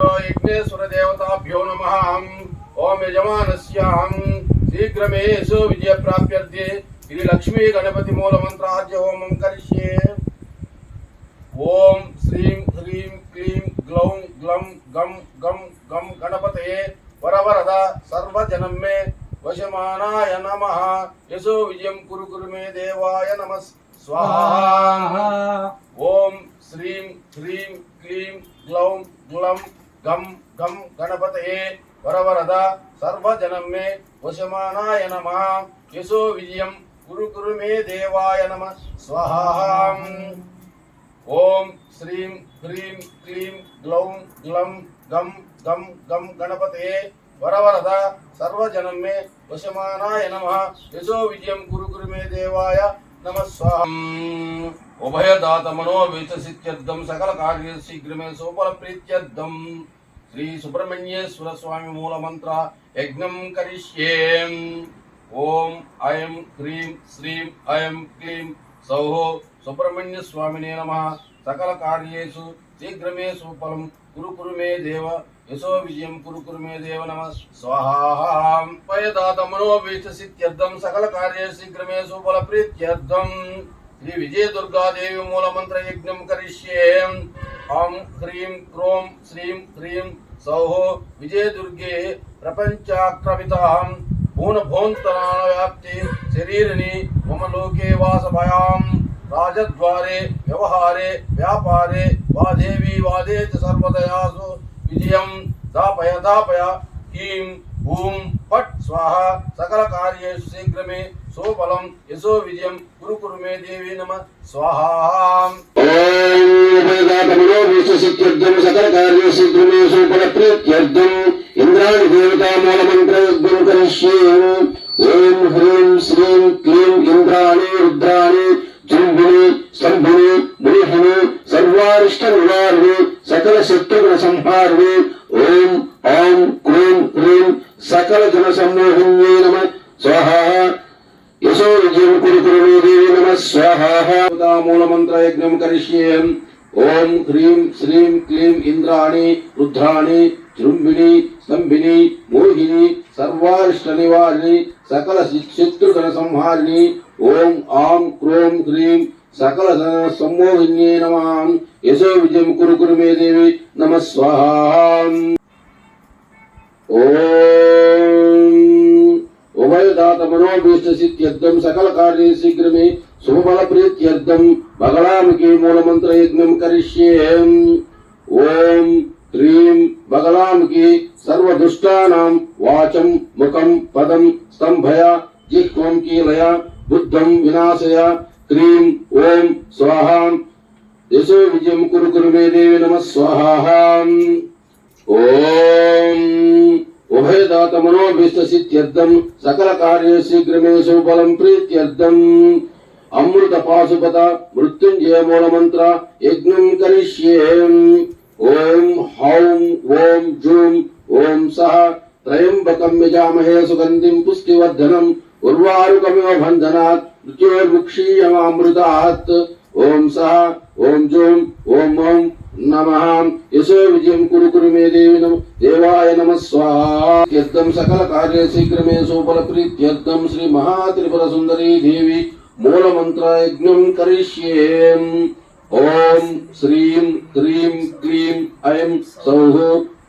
యజ్ఞేశ్వర దేవతాభ్యో నమ ఓం యజమానస్యాం శీఘ్రమేషు విజయ ప్రాప్యర్థే శ్రీ లక్ష్మీ గణపతి మూల మంత్రార్య హోమం కరిష్యే ఓం శ్రీం హ్రీం క్లీం గ్లౌం గ్లం గం గం గం గణపతయే వరవరద సర్వజనం మే వశమానాయ నమ యశో విజయం కురు కురు మే దేవాయ నమ స్వాహా ఓం శ్రీం హ్రీం క్లీం గ్లౌం గ్లం గం గం గణపతయే వరవరద సర్వజనం మే వశమానాయ నమ. యశో విజయం. గురు గురు మే దేవాయ నమ. స్వాహా. ఓం శ్రీం హ్రీం క్లీం గ్లౌం గ్లం గం గం గం గణపతయే వరవరద సర్వజనం మే వశమానాయ నమ. యశో విజయం. గురు గురు మే దేవాయ నమ. స్వాహం. ఉభయదాత మనో విచసిత్యర్థం సకల కార్య శీఘ్రమే సోపల ప్రీత్యర్థం శ్రీ సుబ్రహ్మణ్యేశ్వర స్వామి మూల మంత్ర యజ్ఞం కరిష్యే ఓం ఐం హ్రీం శ్రీం ఐం క్లీం సౌః సుబ్రహ్మణ్య స్వామినే నమ సకల కార్యేషు శీఘ్రమే సుఫలం కురు కురు మే దేవ యశో విజయం కురు కురు మే దేవ నమ స్వాహాం పయదాత మనోభీష్టసిత్యర్థం సకల కార్య శీఘ్రమే సుఫల ప్రీత్యర్థం శ్రీ విజయ దుర్గాదేవి మూల మంత్ర యజ్ఞం కరిష్యే ఆం హ్రీం క్రోం శ్రీం హ్రీం सौ विजयदुर्गे प्रपञ्चाक्रमिताहं भूनभोन्तनानव्याप्ति शरीरिणि मम लोके वासभयां राजद्वारे, व्यवहारे, व्यापारे वा देवी वादे च सर्वदयासु दापय दापय। ह्रीं ॐ पट्, स्वाहा। सकलकार्येषु కార్యేషు యశో విజయం గురు కురు మే దేవి నమ. స్వాహాం. ఇంద్రాణి దేవతా మూల మంత్ర కరిష్యే ఓం హ్రీం శ్రీం క్లీం ఇంద్రాణి రుద్రాణి జుంబిని స్తంభుని మృహిణి సర్వారిష్ట నివారిణి సకల శత్రుఘ్న సంహారిణి ఓం ఆం క్లీం హ్రీం సకల జన సమ్మోహిన్యే నమ యశో విజయం కురు కురు మే దేవి నమ స్వాహా మూల మంత్ర యజ్ఞం కరిష్యే ఓం హ్రీం శ్రీం క్లీం ఇంద్రాణి రుద్రాణి జృంభిణి స్తంభిని మోహిని సర్వారిష్ట నివారిణి సకల శత్రుగణ సంహారిణి ఓం ఆం క్రోం హ్రీం సకల సమ్మోహిన్యే నమాం యశో విజయం కురు కురు మే దేవి నమ స్వాహాం ఓం ఉభయదాత మనోభీష్ట సిద్ధ్యర్థం సకల కార్య శీఘ్రమే శుభఫల ప్రీత్యర్థం బగళాముఖి మూలమంత్ర యజ్ఞం కరిష్యే ఓం హ్రీం బగళాముఖి సర్వదుష్టానాం వాచం ముఖం పదం స్తంభయ జిహ్వం కీలయ బుద్ధం వినాశయ క్రీం ఓం స్వాహాం యశో విజయం కురు కురు మే దేవి నమ స్వాహాం ఓం ఉభయదాత మనోభీష్ట సిద్ధ్యర్థం సకల కార్య శీఘ్రమే సుఫలం ప్రీత్యర్థం. అమృత పాశుపత మృత్యుంజయ మూల మంత్ర యజ్ఞం కరిష్యే. ఓం హౌం ఓం జూం ఓం సహ త్రయంబకం యజామహే సుగంధిం పుష్టివర్ధనం ఉర్వారుకమివ బంధనాత్ మృత్యోర్ముక్షీయమామృతాత్. ఓం సహ ఓం జూం ఓం ఓం నమః యశో విజయం కురు కురు మే దేవి నమ దేవాయ నమ స్వాహ్యర్థం సకల కార్య శీఘ్రమే సోపల ప్రీత్యర్థం శ్రీ మహాత్రిపుర సుందరీ దేవి మూల మంత్ర యజ్ఞం కరిష్యే ఓం శ్రీం హ్రీం క్లీం ఐం సౌః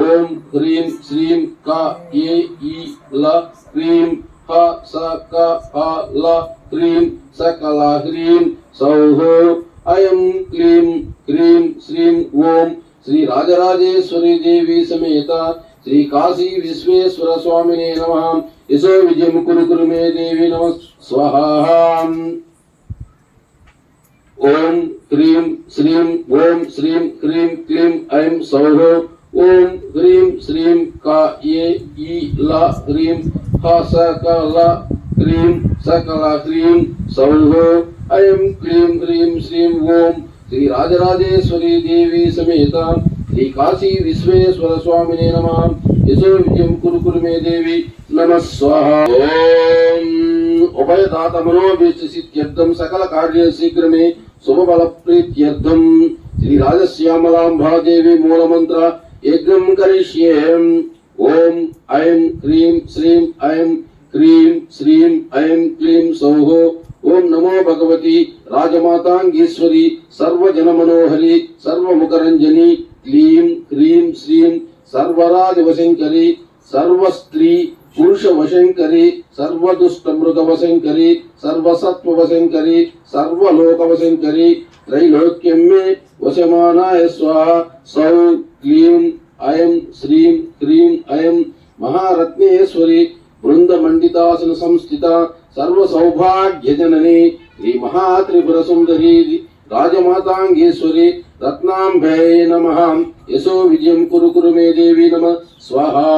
ఓం హ్రీం శ్రీం క ఏ ఈ ల హ్రీం హ స క హ ల హ్రీం సకల హ్రీం సౌః అయం క్లీం హ్రీం శ్రీం ఓం శ్రీ రాజరాజేశ్వరి దేవి సమేత శ్రీ కాశీ విశ్వేశ్వర స్వామినే నమ యశో విజయం కురు కురు మే దేవి నమ స్వహాం ఓం హ్రీం శ్రీం ఓం శ్రీం హ్రీం క్లీం ఐం సౌః ఓం హ్రీం శ్రీం క ఏ ఈ ల హ్రీం హ స క ల హ్రీం సకల హ్రీం సౌః ఐం క్లీం హ్రీం శ్రీం ఓం శ్రీ రాజరాజేశ్వరి దేవి సమేత శ్రీ కాశీ విశ్వేశ్వర స్వామినే నమ యశో విజయం కురు కురు మే దేవి నమ స్వాహ ఓం ఉభయదాత మనోభీష్ట సిద్ధ్యర్థం సకల కార్య శీఘ్రమే శుభఫల ప్రీత్యర్థం శ్రీ రాజశ్యామలాంబాదేవి మూలమంత్ర యజ్ఞం కరిష్యే ఓం ఐం హ్రీం శ్రీం ఐం క్రీం శ్రీం ఐం క్లీం సౌః ఓం నమో భగవతి రాజమాతాంగీశ్వరి సర్వజనమనోహరి సర్వముఖరంజని క్లీం హ్రీం శ్రీం సర్వరాజవశంకరి సర్వస్త్రీ పురుష వశంకరి సర్వదుష్ట మృగ వశంకరి సర్వసత్వ వశంకరి సర్వలోక వశంకరి త్రైలోక్యం మే వశమానాయ స్వాహ సౌ క్లీం అయం శ్రీం క్రీం అయం మహారత్నేశ్వరి బృందమండితాసన సంస్థిత సర్వ సౌభాగ్యజనని శ్రీ మహాత్రిపుర సుందరి రాజమాతాంగేశ్వరి రత్నాంబే నమ యశో విజయం కురు కురు మే దేవి నమ స్వాహా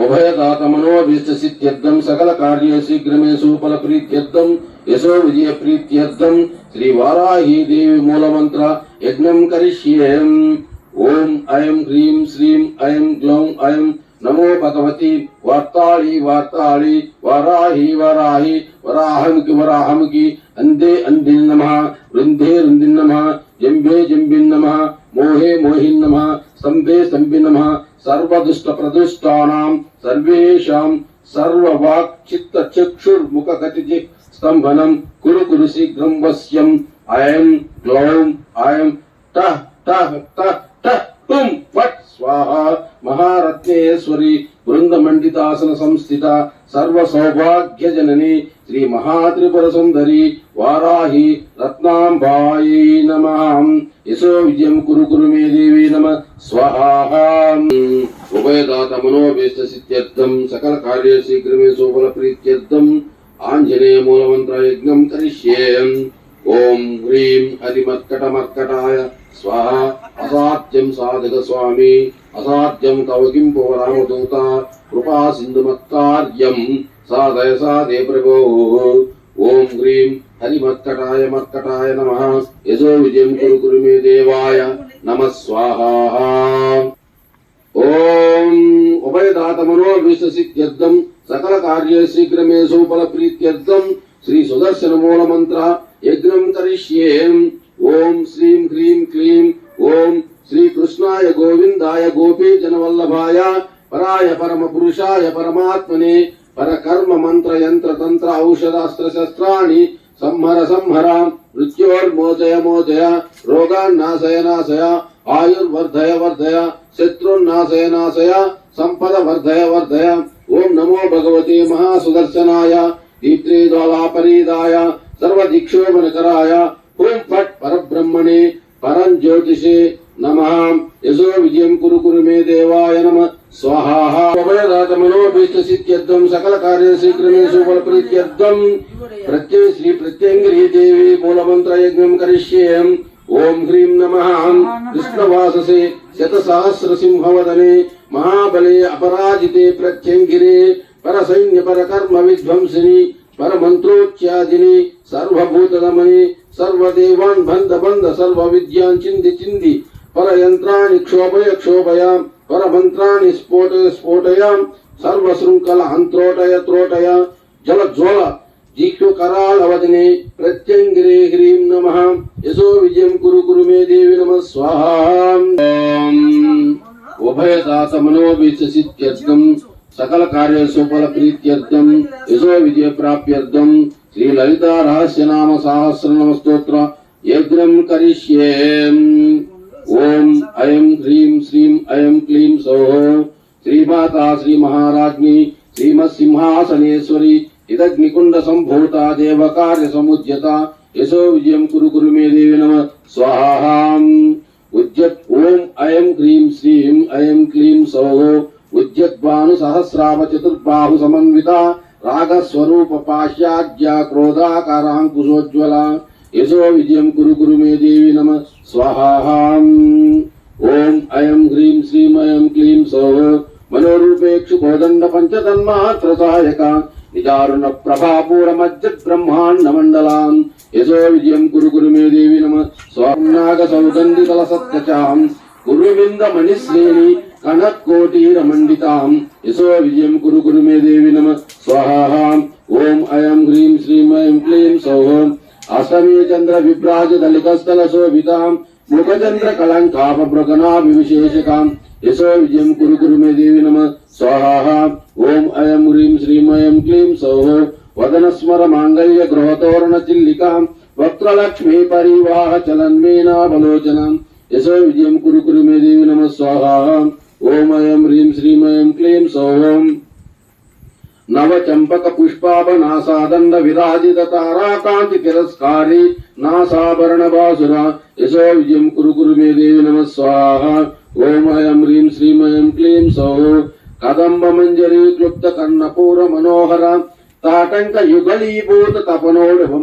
ఉభయదాత మనోభీష్ట సిద్ధ్యర్థం సకల కార్య శీఘ్రమే సుఫల ప్రీత్యర్థం యశో విజయ ప్రీత్యర్థం శ్రీ వారాహి దేవి మూలమంత్ర యజ్ఞం కరిష్యేం ఓం ఐం హ్రీం శ్రీం ఐం గ్లౌం ఐం నమో భగవతి వార్తాళి వార్తాళి వరాహి వరాహి వరాహముకి వరాహముకి అందే అందిన్ నమ వృందే వృందిన్ నమ జంబే జంబిన్ నమ మోహే మోహిన్ నమ స్తంభే స్తంభి నమ సర్వదుష్ట ప్రదుష్టానాం సర్వేషాం సర్వవాక్ చిత్త చక్షుర్ముఖ గతి స్తంభనం కురు కురు శీఘ్రం వశ్యం ఐం గ్లౌం ఐం టహ్ టహ్ టహ్ టహ్ టుం ఫట్ స్వాహ మహారత్నేశ్వరి బృందమండితాసన సంస్థిత సర్వ సౌభాగ్య జనని శ్రీ మహాత్రిపుర సుందరి వారాహి రత్నాంబాయి నమ. యశో విజయం కురు కురు మే దేవి నమ. స్వహా ఉభయదాత మనోభీష్ట సిద్ధ్యర్థం సకల కార్య శీఘ్రమే సోఫల ప్రీత్యర్థం ఆంజనేయ మూలమంత్ర యజ్ఞం కరిష్యే. ఓం హ్రీం హరిమర్కట మర్కటాయ స్వాహ అసాధ్యం సాధక స్వామి. అసాధ్యం తవ కిం రామదూత కృపా సింధుమత్కార్యం సాధయ సాధే ప్రభో. ఓం హ్రీం హరిమత్కటాయ మత్కటాయ నమ. యజో విజయం కురు కురు మే దేవాయ నమ స్వాహా. ఓం ఉభయదాత మనోభిష్టసిద్ధ్యర్థం సకల కార్య శీఘ్రమే సోఫల ప్రీత్యర్థం శ్రీ సుదర్శన మూల మంత్ర యజ్ఞం కరిష్యే. ఓం శ్రీం హ్రీం గోవిందాయ గోపీ జనవల్లభాయ పరాయ పరమ పురుషాయ పరమాత్మనే పరకర్మ మంత్ర యంత్ర తంత్ర ఔషధాస్త్ర శస్త్రాణి సంహర సంహర మృత్యోర్మోచయ మోచయ రోగాన్నాశయ నాశయ ఆయుర్వర్ధయ వర్ధయ శత్రున్నాశయ నాశయ సంపద వర్ధయ వర్ధయ ఓం నమో భగవతే మహాసుదర్శనాయ దీప్త్రే జ్వాలాపరీదాయ సర్వదిక్షోభనకరాయ ఓం ఫట్ పరబ్రహ్మణే పరం జ్యోతిషే నమ యశో కురు కురు మే దేవాయ నమ. స్వాహా ఉభయదాత మనోభీష్ట సిద్ధ్యర్థం సకల కార్య శీఘ్రమే సుఫల ప్రీత్యర్థం ప్రత్యయ శ్రీ ప్రత్యంగిరి దేవి మూలమంత్ర యజ్ఞం కరిష్యేం ఓం హ్రీం నమ. కృష్ణవాససే శత సహస్ర సింహవదనే మహాబలే అపరాజితే ప్రత్యంగిరే. పరసైన్య పరకర్మ విధ్వంసిని. పరమంత్రోచ్యాదిని సర్వభూతదమని. సర్వదేవాన్ బంధ బంధ సర్వ విద్యాన్ చింది చింది. పరయంత్రాన్ని క్షోభయ క్షోభయ పరమంత్రాన్ని స్ఫోటయ స్ఫోటయ సర్వశృంఖల అంత్రోటయ త్రోటయ జల జ్వల జీక్యుకరాళవదనే ప్రత్యంగిరే హ్రీం నమ యశో విజయం కురు కురు మే దేవి నమ స్వాహ ఉభయదాత మనోభీత సకల కార్య సుఫల ప్రీత్యర్థం యశో విజయ ప్రాప్త్యర్థం శ్రీ లలిత రహస్య నామ సహస్రనామ స్తోత్ర యజ్ఞం కరిష్యే ఓం ఐం హ్రీం శ్రీం ఐం క్లీం సౌః శ్రీమాతా శ్రీ మహారాజ్ని శ్రీమత్సింహాసనేశ్వరి ఇదగ్నికుండ సంభూత దేవ కార్య సముద్యత యశో విజయం కురు కురు మే దేవి నమ స్వాహాం. ఉద్యత్ ఓం ఐం హ్రీం శ్రీం ఐం క్లీం సౌః ఉద్యద్వాను సహస్రామ చతుర్బాహు సమన్విత రాగస్వరూప పాశ్యాద్య క్రోధాకారాంకుశోజ్వల యశో విజయం కురు కురు మే దేవి నమ. స్వాహాం ఓం అయం హ్రీం శ్రీమయం క్లీం సౌః. మనోరూపేక్షు కోదండ పంచతన్మాత్ర సహాయక. నిదారుణ ప్రభాపూర మధ్య బ్రహ్మాండ మండలాం యశో విజయం కురు కురు మే దేవి నమ. స్వర్ణాగ సౌగంధి కల సత్యచాం కురువింద మణిశ్రేణి కనకోటీరమండితాం యశో విజయం కురు కురు మే దేవి నమ. స్వాహాం ఓం అయం హ్రీం శ్రీమయం క్లీం సౌహం అష్టమీ చంద్ర విభ్రాజ దళికస్థల శోభితాం ముఖచంద్ర కళంకాపృగనా విశేషకాం యశో విజయం కురు కురు మే దేవి నమ స్వాహ. ఓం అయం హ్రీం శ్రీమయం క్లీం సౌః. వదనస్మర మాంగళ్య గృహతోరణ చిల్లికాం వక్రలక్ష్మీ పరివాహ చలన్మేనావలోచనం యశో విజయం కురు కురు మే దేవి నమ స్వాహ. ఓం అయం హ్రీం శ్రీమయం క్లీం సౌహం నవ చంపక పుష్పాభనాసాదండ విరాజిత తారాకాంతి తిరస్కారి నాసాభరణ బాసుర యశో విజయం కురు కురు మే దేవి నమ స్వాహ ఓమయం హ్రీం శ్రీమయం క్లీం సౌ కదంబ మంజరీ క్లుప్త కర్ణపూర మనోహర తాటంక యుగళీభూత తపనోడభ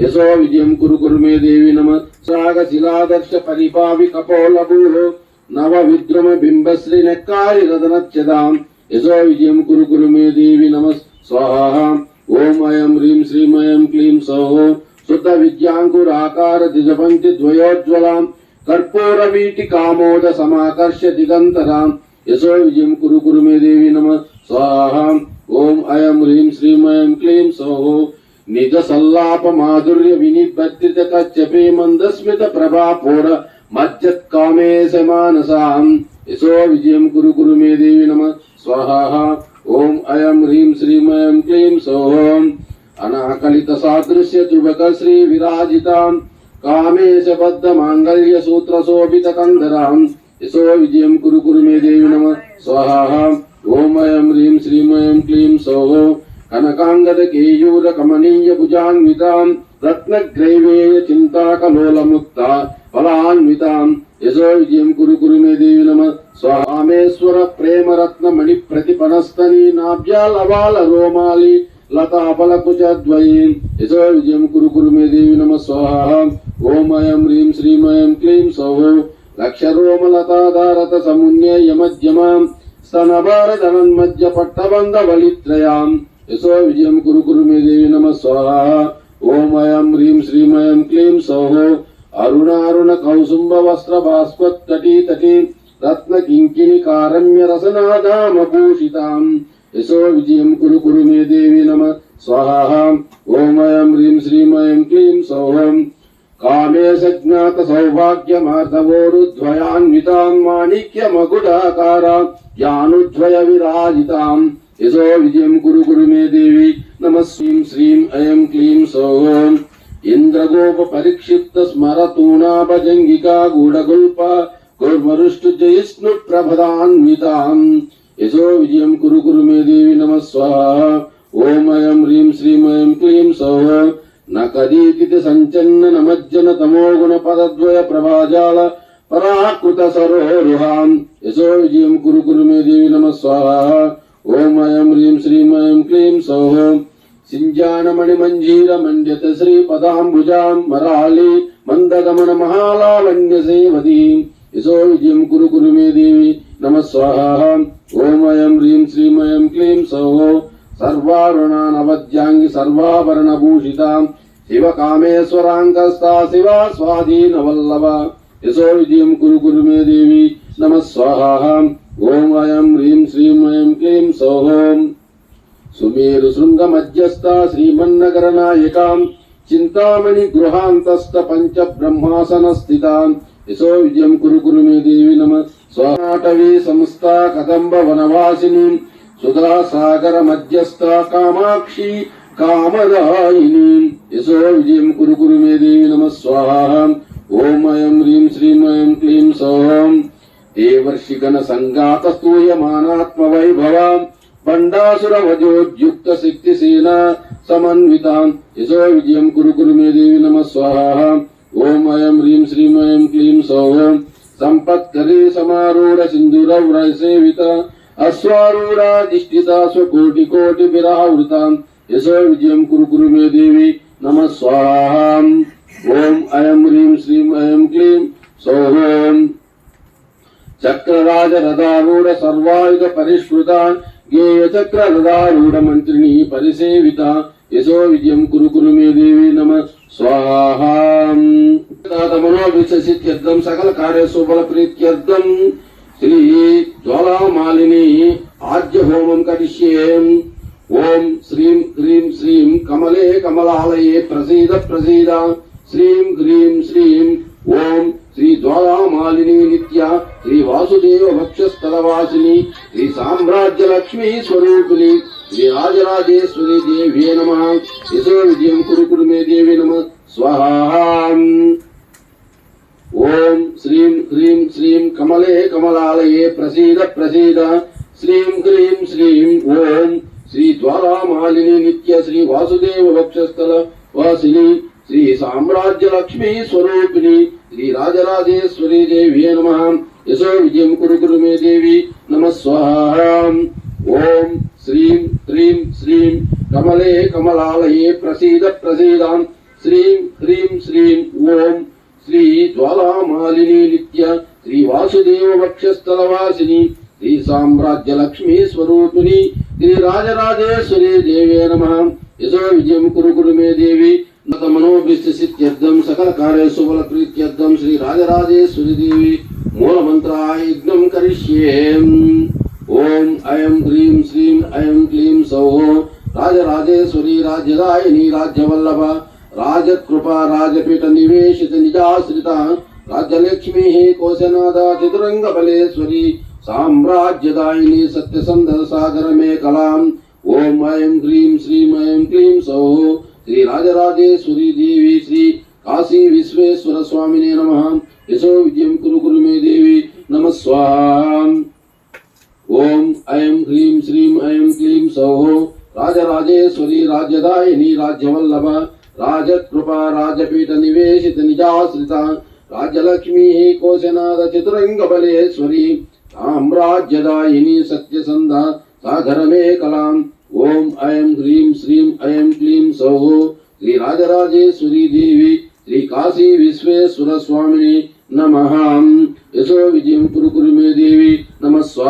యశో విజయం కురు కురు మే దేవి నమ సాగ శిలాదర్శ పరిపావి కపోలభూ నవ విద్రమ బింబశ్రీ నెక్కారి రదనచ్చదాం యశో విజయం కురు కురు మే దేవి నమ స్వాహ. ఓం అయం హ్రీం శ్రీమయం క్లీం సహో శుద్ధ విద్యాంకురాకార దిజపంక్తి ద్వయోజ్వలాం. కర్పూర వీటి కామోద సమాకర్ష దిగంతరాం యశో విజయం కురు కురు మే దేవి నమ స్వాహ. ఓం అయం హ్రీం శ్రీమయం క్లీం సహో నిజ సల్లాప మాధుర్య వినిబద్ధిత కచ్చపే మందస్మిత ప్రభా పూర మజ్జత్ కామేశ మానసాం. యశో విజయం కురు కురు మే దేవి నమ స్వాహ ఓం అయం హ్రీం శ్రీం అయం క్లీం సౌహం అనాకలిత సాదృశ్య తుబక శ్రీ విరాజితాం కామేశ బద్ధ మాంగళ్య సూత్ర శోభిత కందరాం యశో విజయం కురు కురు మే దేవి నమ స్వాహ ఓం అయం హ్రీం శ్రీం అయం క్లీం సౌహ కనకాంగద కేయూర కమనీయ భుజాన్వితాం రత్నగ్రైవేయ చింతాకలోల ముక్త ఫలాన్వితాం యజో విజయం కురు కురు మే దేవి నమ. స్వామేశ్వర ప్రేమరత్న మణి ప్రతిపనస్తని నాభ్యాలవాల రోమాలి లతాఫల కుచద్వయీం యశో విజయం కురు కురు మే దేవి నమ. స్వాహ. ఓమయం హ్రీం శ్రీమయం క్లీం సౌః. పట్టబంధ వలిత్రయాం యశో విజయం కురు కురు మే దేవి నమ. స్వాహ. హ్రీం క్లీం అరుణారుణ కౌసుంబ వస్త్ర భాస్వత్ తటీ రత్న కింకిని కారమ్య రసనాదామ భూషితాం యశో విజయం కురు కురు మే దేవి నమ స్వాహ ఓమయం హ్రీం శ్రీమయం క్లీం సౌహం కామేశ జ్ఞాత సౌభాగ్యమార్ధవోరుద్వయాన్వితాం మాణిక్య మకుటాకారాం యానుద్వయ విరాజితాం యశో విజయం కురు కురు మే దేవి నమ శ్రీం శ్రీం అయం క్లీం సౌహం ఇంద్రగోప పరిక్షిప్త స్మరతూణాభజంగికా గూఢగుల్ప కుర్మరుష్టు జయిష్ణు ప్రభదాన్వితాం యశో విజయం కురు కురు మే దేవి నమ ఓమయం హ్రీం శ్రీమయం క్లీం సౌహ నకదీకిత సంచన్న నమజ్జన తమోగుణ పదద్వయ ప్రభాజాల పరాకృత సరోరుహాం. యశో విజయం కురు కురు మే దేవి నమ ఓమయం హ్రీం శ్రీమయం క్లీం సౌహ సింజానమణి మంజీర మంజత శ్రీ పదాంబుజాం మరాళి మందగమన మహాలావణ్య సేవతి యశో విజయం కురు కురు మే దేవి నమ స్వాహ ఓమయం హ్రీం శ్రీమయం క్లీం సౌః సర్వారుణానవద్యాంగి సర్వాభరణ భూషితాం శివ కామేశ్వరాంకస్తా శివ స్వాధీన వల్లవ యశో విజయం కురు కురు మే దేవి నమ స్వాహ ఓం అయం హ్రీం శ్రీమయం క్లీం సౌహం సుమేరు శృంగ మధ్యస్థ శ్రీమన్నగర నాయకాం చింతామణి గృహాంతస్థ పంచ బ్రహ్మాసన స్థితాం యశో విజయం కురు కురు మే దేవి నమ స్వాటవీ సంస్థ కదంబ వనవాసిని సుధా సాగర మధ్యస్థ కామాక్షి కామదాయిని యశో విజయం కురు కురు మే దేవి నమ స్వాహ ఓం అయం హ్రీం శ్రీమయం అయం క్లీం సౌహం దేవర్షిగణ సంగాత స్తూయమానాత్మ వైభవాం బండాసుర వజోద్యుక్త శక్తి సేన సమన్వితాం. యశో విజయం కురు కురు మే దేవి నమ స్వాహ. ఓం అయం హ్రీం శ్రీమయం అయం క్లీం సౌహం. సంపత్కరీ సమారూఢ సింధుర వ్రసేవిత అశ్వారూఢాధిష్ఠిత స్వకోటి కోటి విరావృతాం. యశో విజయం కురు కురు మే దేవి నమ స్వాహ. ఓం అయం హ్రీం శ్రీం అయం క్లీం సౌహం. చక్రరాజ రథారూఢ సర్వాయుధ పరిష్కృతాన్. గేయ చక్ర రథారూఢ మంత్రిని పరిసేవిత. యశో విజయం కురు కురు మే దేవి నమ. స్వాహాం. మనోభిసిత్యర్థం సకల కార్య సుఫల ప్రీత్యర్థం శ్రీ జ్వాలామాలిని ఆద్య హోమం కరిష్యే. ఓం శ్రీం హ్రీం శ్రీం కమలే కమలాలయే ప్రసీద ప్రసీద. శ్రీం హ్రీం శ్రీం ఓం శ్రీ జ్వాలామాలిని నిత్య శ్రీ వాసుదేవ వక్షస్థలవాసిని శ్రీ సామ్రాజ్య లక్ష్మీ స్వరూపిణి శ్రీ రాజరాజేశ్వరి దేవి నమ. యశో విజయం కురు కురు మే దేవి నమ. స్వాహా. ఓం శ్రీం హ్రీం శ్రీం కమలే కమలాలయే ప్రసీద ప్రసీద. శ్రీం హ్రీం శ్రీం ఓం శ్రీ ద్వారామాలిని నిత్య శ్రీ వాసుదేవ వక్షస్థల వాసిని శ్రీ సామ్రాజ్య లక్ష్మీ స్వరూపిణి శ్రీ రాజరాజేశ్వరి దేవి నమ. యశో విజయం కురు కురు మే దేవి నమ స్వాహా. ఓం శ్రీం హ్రీం శ్రీం కమలే కమలాలయే ప్రసీద ప్రసీదాం. శ్రీం హ్రీం శ్రీం ఓం శ్రీ జ్వాలామాలిని నిత్య శ్రీ వాసుదేవ వక్షస్థల వాసిని శ్రీ సామ్రాజ్య లక్ష్మీ స్వరూపిణి శ్రీ రాజరాజేశ్వరి దేవే నమ. యశో విజయం కురు కురు మే దేవి నత మనోభిష్ట సిద్ధ్యర్థం సకల కార్యేషు బల ప్రీత్యర్థం శ్రీ రాజరాజేశ్వరి దేవి. మూల మంత్రాయజ్ఞం కరిష్యే ఓం అయం హ్రీం శ్రీం అయం క్లీం సౌః రాజరాజేశ్వరి రాజ్యదాయిని రాజ్యవల్లభ రాజకృపా రాజపీఠ నివేశిత నిజాశ్రిత రాజ్యలక్ష్మీ కోశనాథ చతురంగ బలేశ్వరి సామ్రాజ్యదాయిని సత్యసంధ సాగర మే కలాం ఓం ఐం హ్రీం శ్రీం ఐం క్లీం సౌః శ్రీ రాజరాజేశ్వరి యశో విజయం కురు కురు మే దేవి నమ స్వాహం. ఓం ఐం హ్రీం శ్రీం ఐం క్లీం సౌః. రాజరాజేశ్వరి రాజ్యదాయిని రాజ్యవల్లభ. రాజకృప రాజపీఠ నివేశిత నిజాశ్రిత. రాజలక్ష్మీ కోశనాథ చతురంగబలేశ్వరి సామ్రాజ్యదాయిని సత్యసంధ సాగరమే కలాం ఓం ఐం హ్రీం శ్రీం ఐం క్లీం సౌః. శ్రీ రాజరాజేశ్వరి దేవి శ్రీ కాశీ విశ్వేశ్వర స్వామిని నమ. యశో విజయం కురు కురు మే దేవి. నమ